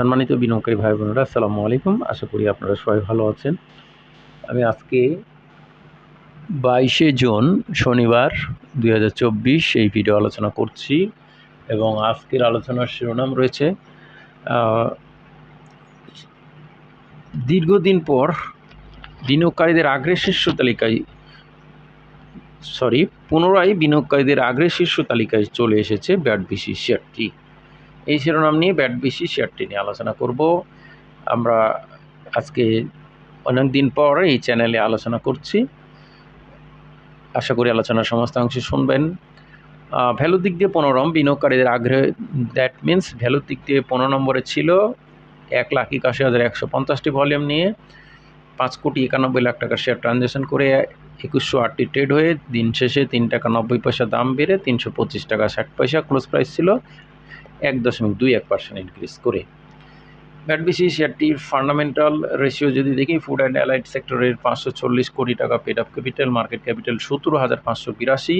সম্মানিত বিনিয়োগকারী ভাই বোনেরা, আসসালামু আলাইকুম। আশা করি আপনারা সবাই ভালো আছেন। আমি আজকে বাইশে জুন, শনিবার দুই এই ভিডিও আলোচনা করছি এবং আজকের আলোচনার শিরোনাম রয়েছে দীর্ঘদিন পর বিনিয়োগকারীদের আগ্রে শীর্ষ তালিকায় সরি পুনরায় বিনিয়োগকারীদের আগ্রে শীর্ষ তালিকায় চলে এসেছে ব্যাট বিসি শেয়ারটি। এই শিরোনাম নিয়ে ব্যাট বিসি শেয়ারটি নিয়ে আলোচনা করব। আমরা আজকে অনেক দিন পর এই চ্যানেলে আলোচনা করছি। আশা করি আলোচনার সমস্ত অংশ শুনবেন। ভ্যালু দিক দিয়ে পনেরো বিনিয়োগকারীদের আগ্রহে দ্যাট মিন্স ভ্যালুর দিক দিয়ে পনেরো নম্বরে ছিল এক লাখ একাশি হাজার একশো পঞ্চাশটি ভলিউম নিয়ে পাঁচ কোটি একানব্বই লাখ টাকার শেয়ার ট্রানজ্যাকশন করে একুশশো আটটি ট্রেড হয়ে দিন শেষে তিন টাকা নব্বই পয়সা দাম বেড়ে তিনশো পঁচিশ টাকা ষাট পয়সা ক্লোজ প্রাইস ছিল। এক দশমিক দুই এক পার্সেন্ট ইনক্রিজ করে। ব্যাটবিসি শেয়ারটির ফান্ডামেন্টাল রেশিও যদি দেখি ফুড অ্যান্ড অ্যালাইড সেক্টরের পাঁচশো চল্লিশ কোটি টাকা paid up capital market capital সতেরো হাজার পাঁচশো বিরাশি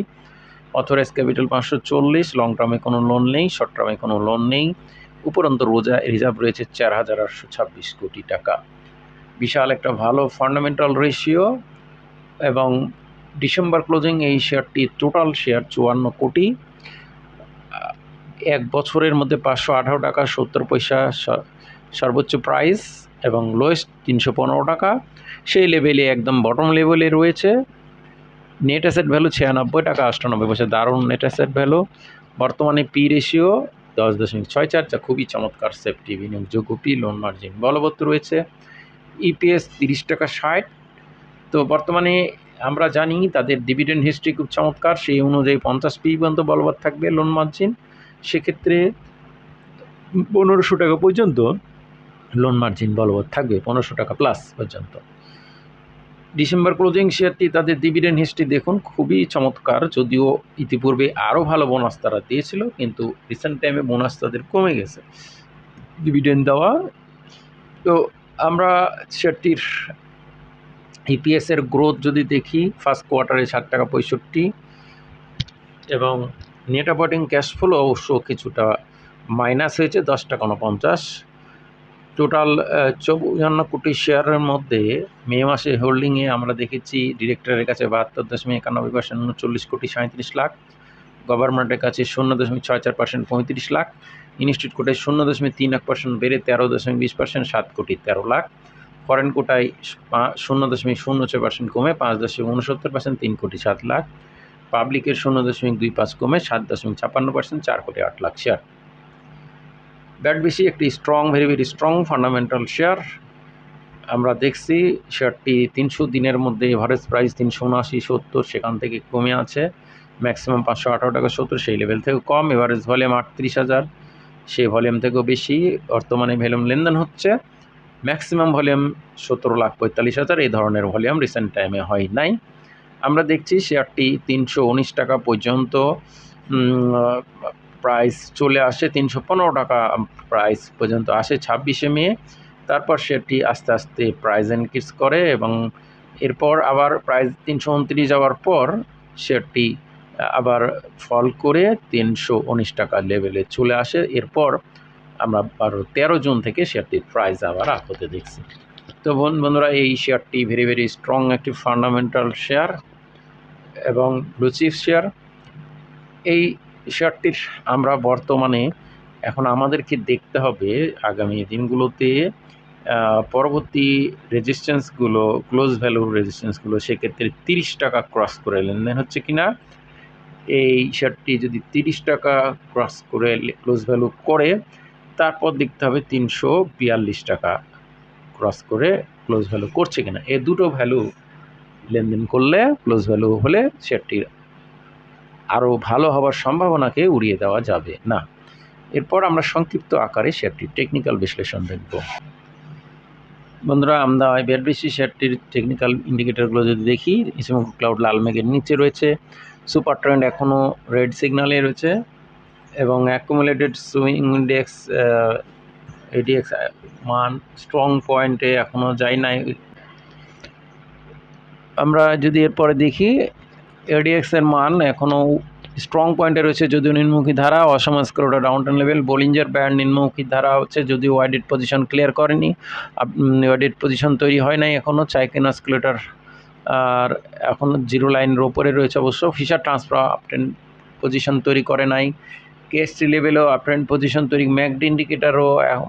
অথরাইজ ক্যাপিটাল পাঁচশো চল্লিশ লং টার্মে কোনো লোন নেই শর্ট টার্মে কোনো লোন নেই, উপরন্ত রোজা রিজার্ভ রয়েছে চার হাজার আটশো ছাব্বিশ কোটি টাকা। বিশাল একটা ভালো ফান্ডামেন্টাল রেশিও এবং ডিসেম্বর ক্লোজিং এই শেয়ারটি টোটাল শেয়ার চুয়ান্ন কোটি। এক বছরের মধ্যে পাঁচশো আঠারো টাকা সত্তর পয়সা সর্বোচ্চ প্রাইস এবং লোয়েস্ট তিনশো পনেরো টাকা। সেই লেভেলে একদম বটম লেভেলে রয়েছে। নেট অ্যাসেট ভ্যালু ছিয়ানব্বই টাকা অষ্টানব্বই পয়সা, দারুণ নেট অ্যাসেট ভ্যালু বর্তমানে পি রেশিও দশ দশমিক ছয় চার, যা খুবই চমৎকার সেফটি বিনিয়োগযোগ্য পি লোন মার্জিন বলবৎ রয়েছে। ইপিএস তিরিশ টাকা ষাট। তো বর্তমানে আমরা জানি তাদের ডিভিডেন্ড হিস্ট্রি খুব চমৎকার, সেই অনুযায়ী পঞ্চাশ পি পর্যন্ত বলবৎ থাকবে লোন মার্জিন সেক্ষেত্রে পনেরোশো টাকা পর্যন্ত লোন মার্জিন বলবৎ থাকবে, পনেরোশো টাকা প্লাস পর্যন্ত। ডিসেম্বর ক্লোজিং শেয়ারটি তাদের ডিভিডেন্ড হিস্ট্রি দেখুন, খুবই চমৎকার, যদিও ইতিপূর্বে আরও ভালো বোনাস তারা দিয়েছিল, কিন্তু রিসেন্ট টাইমে বোনাস তাদের কমে গেছে। ডিভিডেন্ড দেওয়া, তো আমরা শেয়ারটির ইপিএস এর গ্রোথ যদি দেখি ফার্স্ট কোয়ার্টারে ষাট টাকা পঁয়ষট্টি এবং নেট অপারেটিং ক্যাশ ফ্লো অবশ্য কিছুটা মাইনাস হয়েছে, দশ টাকা উনপঞ্চাশ। টোটাল চৌয়ান্ন কোটি শেয়ারের মধ্যে মে মাসে হোল্ডিংয়ে আমরা দেখেছি ডিরেক্টরের কাছে বাহাত্তর দশমিক একানব্বই পার্সেন্ট উনচল্লিশ কোটি সাঁত্রিশ লাখ। গভর্নমেন্টের কাছে শূন্য দশমিক ছয় চার পার্সেন্ট পঁয়ত্রিশ লাখ। ইনস্টিটিউট কোটায় শূন্য দশমিক তিন এক পার্সেন্ট বেড়ে তেরো দশমিক বিশ পার্সেন্ট সাত কোটি তেরো লাখ। ফরেন কোটায় শূন্য দশমিক শূন্য ছয় পার্সেন্ট কমে পাঁচ দশমিক উনসত্তর পার্সেন্ট তিন কোটি সাত লাখ। পাবলিকের শূন্য দশমিক দুই পাঁচ কমে সাত দশমিক ছাপ্পান্ন পার্সেন্ট, চার কোটি আট লাখ শেয়ার ব্যাট বেশি একটি strong very very strong fundamental share আমরা দেখছি শেয়ারটি তিনশো দিনের মধ্যে এভারেজ প্রাইস তিনশো উনআশি, সত্তর, সেখান থেকে কমে আছে। ম্যাক্সিমাম পাঁচশো আঠারো টাকা, সত্তর, সেই লেভেল থেকে কম। এভারেজ ভলিউম আটত্রিশ হাজার, সেই ভলিউম থেকেও বেশি। বর্তমানে ভলিউম লেনদেন হচ্ছে ম্যাক্সিমাম ভলিউম সতেরো লাখ পঁয়তাল্লিশ হাজার। এই ধরনের ভলিউম রিসেন্ট টাইমে হয় নাই। আমরা দেখছি শেয়ারটি তিনশো উনিশ টাকা পর্যন্ত প্রাইস চলে আসে তিনশো পনেরো টাকা প্রাইস পর্যন্ত আসে ছাব্বিশে মে। তারপর শেয়ারটি আস্তে আস্তে প্রাইস ইনক্রিজ করে এবং এরপর আবার প্রাইস তিনশো উনত্রিশ যাওয়ার পর শেয়ারটি আবার ফল করে তিনশো উনিশ টাকা লেভেলে চলে আসে। এরপর আমরা বারো তেরো জুন থেকে শেয়ারটির প্রাইস আবার আপ হতে দেখছি। তো বন, বন্ধুরা, এই শেয়ারটি ভেরি ভেরি স্ট্রং একটি ফান্ডামেন্টাল শেয়ার এবং ব্লুচিপ শেয়ার এই শেয়ারটির আমরা বর্তমানে এখন আমাদেরকে দেখতে হবে আগামী দিনগুলোতে পরবর্তী রেজিস্ট্যান্সগুলো ক্লোজ ভ্যালু রেজিস্ট্যান্সগুলো সেক্ষেত্রে তিরিশ টাকা ক্রস করে লেনদেন হচ্ছে কি না এই শেয়ারটি যদি তিরিশ টাকা ক্রস করে ক্লোজ ভ্যালু করে, তারপর দেখতে হবে তিনশো বিয়াল্লিশ টাকা ক্রস করে ক্লোজ ভ্যালু করছে কিনা। এই দুটো ভ্যালু লেনদেন করলে ক্লোজ ভ্যালু হলে শেয়ারটির আরও ভালো হওয়ার সম্ভাবনাকে উড়িয়ে দেওয়া যাবে, না? এরপর আমরা সংক্ষিপ্ত আকারে শেয়ারটির টেকনিক্যাল বিশ্লেষণ দেখব। বন্ধুরা, আমরা বিআরবিসি শেয়ারটির টেকনিক্যাল ইন্ডিকেটরগুলো যদি দেখি ইসমুখ ক্লাউড লাল মেঘের নিচে রয়েছে সুপার ট্রেন্ড এখনও রেড সিগনালে রয়েছে, এবং অ্যাকুমুলেটেড সুইং ইন্ডেক্স এডিএক্স মান স্ট্রং পয়েন্টে এখনও যায় নাই। আমরা যদি এরপরে দেখি এডিএক্স এর মান এখনও স্ট্রং পয়েন্টে রয়েছে যদিও নিম্নমুখী ধারা, অসম স্কোরটা down town level Bollinger band নিম্নমুখী ধারা হচ্ছে যদিও ওয়াইডেড পজিশন ক্লিয়ার করেনি ওয়াইডেড পজিশন তৈরি হয় নাই এখনও চাইকেনা স্কুলেটার আর এখনও জিরো লাইনের ওপরে রয়েছে অবশ্য ফিশার ট্রান্সফার আপট্রেন্ড পজিশন তৈরি করে নাই কেএসটি লেভেলেও আপট্রেন্ড পজিশন তৈরি ম্যাকড ইন্ডিকেটারও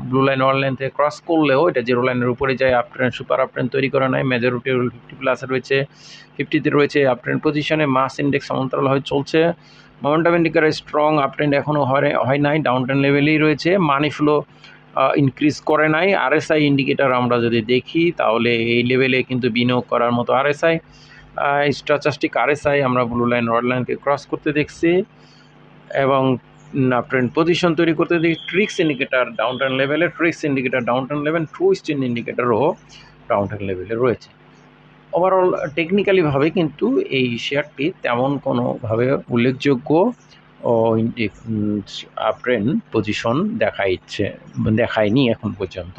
ব্লু লাইন ওয়ান লাইন থেকে ক্রস করলেও এটা জিরো লাইনের উপরে যায় আপট্রেন্ড সুপার আপট্রেন্ড তৈরি করে নাই মেজরিটি ফিফটি প্লাসে রয়েছে ফিফটিতে রয়েছে আপ আপট্রেন্ড পজিশনে মাস ইন্ডেক্স সমান্তরালভাবে চলছে। মোমেন্টাম ইন্ডিকেটার স্ট্রং আপট্রেন্ড এখনও হয় হয় নাই ডাউন ট্রেন লেভেলেই রয়েছে মানি ফ্লো ইনক্রিজ করে নাই। আরএসআই ইন্ডিকেটার আমরা যদি দেখি, তাহলে এই লেভেলে কিন্তু বিনিয়োগ করার মতো আরএসআই স্ট্রাচাস্টিক আরএসআই আমরা ব্লু লাইন রড লাইনকে ক্রস করতে দেখছি। এবং ট্রেন্ড পজিশন তৈরি করতে দেখি ট্রিক্স ইন্ডিকেটার ডাউন টাউন লেভেলে TRIX indicator down town level true স্টিন ইন্ডিকেটারও ডাউন টাউন লেভেলে রয়েছে। ওভারঅল টেকনিক্যালিভাবে কিন্তু এই শেয়ারটি তেমন কোনোভাবে উল্লেখযোগ্য ও আপট্রেন্ড পজিশন দেখাইছে, দেখায়নি এখন পর্যন্ত।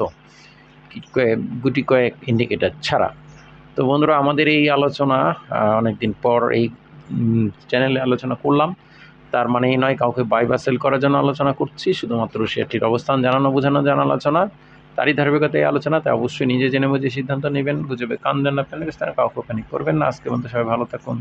গুটি কয়েক ইন্ডিকেটার ছাড়া। তো বন্ধুরা, আমাদের এই আলোচনা অনেক দিন পর এই চ্যানেলে আলোচনা করলাম। তার মানে এই নয় কাউকে বাই বা সেল করার জন্য আলোচনা করছি, শুধুমাত্র শেয়ারটির অবস্থান জানানো, বোঝানো জানা আলোচনা। তারই ধারাবাহিকতা এই তাই অবশ্যই নিজে জেনে বুঝে সিদ্ধান্ত নেবেন বুঝবে কান দেন কাউকে প্যানিক করবেন না। আজকে বন্ধু সবাই ভালো থাকুন